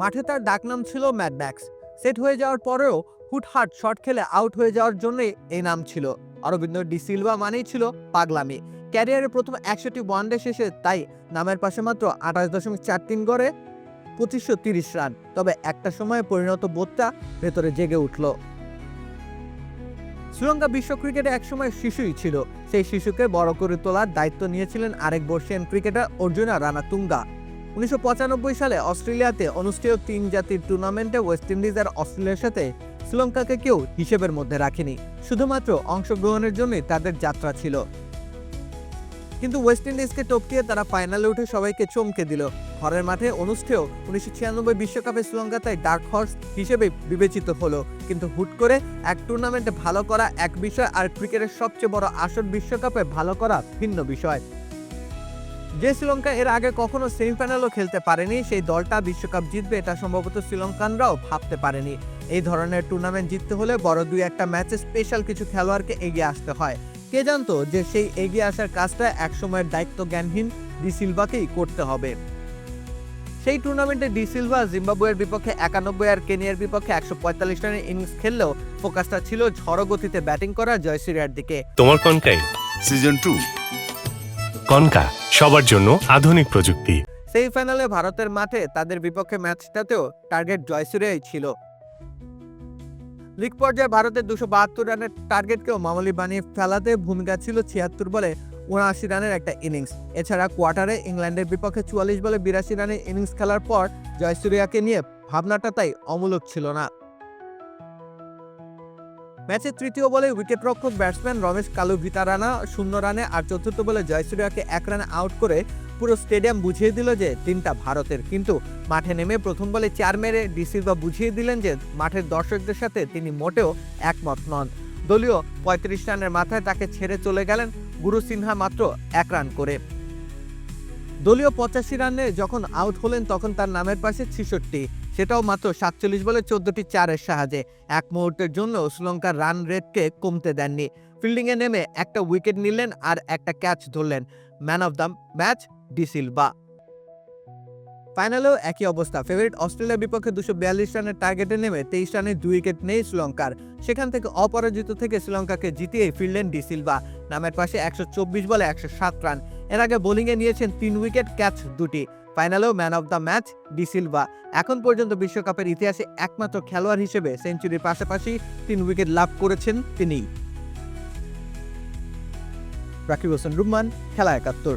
মাঠে তার ডাকনাম ছিল ম্যাডম্যাক্স সেট হয়ে যাওয়ার পরেও হুটহাট শট খেলে আউট হয়ে যাওয়ার জন্যই এই নাম ছিল। অরবিন্দ ডি সিলভা মানেই ছিল পাগলামি। ক্যারিয়ারের প্রথম একশোটি ওয়ানডে শেষে তাই নামের পাশে মাত্র আঠাশ দশমিক চার তিন গড়ে পঁচিশশো তিরিশ রান। তবে একটা সময়ে পরিণত বোধটা ভেতরে জেগে উঠল। শ্রীলঙ্কা বিশ্ব ক্রিকেটে একসময় শিশুই ছিল। সেই শিশুকে বড় করে তোলার দায়িত্ব নিয়েছিলেন আরেক বর্ষিয়ান ক্রিকেটার অর্জুনা রানাতুঙ্গা। উনিশশো পঁচানব্বই সালে অস্ট্রেলিয়াতে অনুষ্ঠেয় তিন জাতির টুর্নামেন্টে ওয়েস্ট ইন্ডিজ আর অস্ট্রেলিয়ার সাথে শ্রীলঙ্কাকে কেউ হিসেবের মধ্যে রাখেনি। শুধুমাত্র অংশগ্রহণের জন্যই তাদের যাত্রা ছিল। কিন্তু ওয়েস্ট ইন্ডিজকে টপকিয়ে তারা ফাইনালে উঠে সবাইকে চমকে দিল। ঘরের মাঠে অনুষ্ঠেয় উনিশশো ছিয়ানব্বই বিশ্বকাপে শ্রীলঙ্কা তাই ডার্ক হর্স হিসেবে বিবেচিত হলো। কিন্তু হুট করে এক টুর্নামেন্টে ভালো করা এক বিষয় আর ক্রিকেটের সবচেয়ে বড় আসর বিশ্বকাপে ভালো করা ভিন্ন বিষয়। যে শ্রীলঙ্কা এর আগে কখনো সেমিফাইনালও খেলতে পারেনি সেই দলটা বিশ্বকাপ জিতবে এটা সম্ভবত শ্রীলঙ্কানরাও ভাবতে পারেনি। এই ধরনের টুর্নামেন্ট জিততে হলে বড় দুই একটা ম্যাচে স্পেশাল কিছু খেলোয়াড়কে এগিয়ে আসতে হয়। কে জানতো যে সেই এগিয়ে আসার কাজটা একসময়ের দায়িত্ব জ্ঞানহীন ডি সিলভাকেই করতে হবে। সেই টুর্নামেন্টে ডি সিলভা জিম্বাবুয়ের বিপক্ষে একানব্বই আর কেনিয়ার বিপক্ষে একশো পঁয়তাল্লিশ রানের ইনিংস খেললেও ফোকাসটা ছিল ঝড় গতিতে ব্যাটিং করা জয়সুরিয়ার দিকে। তোমার কনকাই সিজন টু কনকা, সবার জন্য আধুনিক প্রযুক্তি। সেমিফাইনালে ভারতের মাঠে তাদের বিপক্ষে ম্যাচটাতেও টার্গেট জয়সুরিয়াই ছিল। লিগ পর্যায়ে ভারতের দুশো বাহাত্তর রানের টার্গেটকেও মামুলি বানিয়ে ফেলাতে ভূমিকা ছিল ছিয়াত্তর বলে উনআশি রানের একটা ইনিংস। এছাড়া কোয়ার্টারে ইংল্যান্ডের বিপক্ষে চুয়াল্লিশ বলে বিরাশি রানের ইনিংস খেলার পর জয়সুরিয়াকে নিয়ে ভাবনাটা তাই অমূলক ছিল না। ম্যাচের তৃতীয় বলে উইকেটরক্ষক ব্যাটসম্যান রমেশ কালু ভিতারানা শূন্য রানে আর চতুর্থ বলে জয়সুরিয়াকে এক রানে আউট করে পুরো স্টেডিয়াম বুঝিয়ে দিল যে তিনটা ভারতের। কিন্তু মাঠে নেমে প্রথম বলে চার মেরে ডিসিলভা বুঝিয়ে দিলেন যে মাঠের দর্শকদের সাথে তিনি মোটেও একমত নন। দলীয় পঁয়ত্রিশ রানের মাথায় তাকে ছেড়ে চলে গেলেন গুরু সিনহা মাত্র এক রান করে। দলীয় পঁচাশি রানে যখন আউট হলেন তখন তার নামের পাশে ছেষট্টি। সেটাও মাত্র সাতচল্লিশ বলে চোদ্দটি চারের সাহায্যে। এক মুহূর্তের জন্য শ্রীলঙ্কার রান রেটকে কমতে দেননি। ফিল্ডিংয়ে নেমে একটা উইকেট নিলেন আর একটা ক্যাচ ধরলেন। Man of the match De Silva ফাইনালেও একই অবস্থা। ফেভারিট অস্ট্রেলিয়ার বিপক্ষে দুশো বিয়াল্লিশ রানের টার্গেটে নেমে তেইশ রানে দুই উইকেট নেই শ্রীলঙ্কার। সেখান থেকে অপরাজিত থেকে শ্রীলঙ্কাকে জিতিয়ে ফিরলেন ডিসিলভা নামের পাশে একশো চব্বিশ বলে একশো সাত রান। এর আগে বোলিংয়ে নিয়েছেন তিন উইকেট ক্যাচ দুটি। ফাইনালেও man of the match De Silva এখন পর্যন্ত বিশ্বকাপের ইতিহাসে একমাত্র খেলোয়াড় হিসেবে সেঞ্চুরির পাশাপাশি তিন উইকেট লাভ করেছেন তিনি। রাকিব হোসেন রুম্মান খেলা একাত্তর।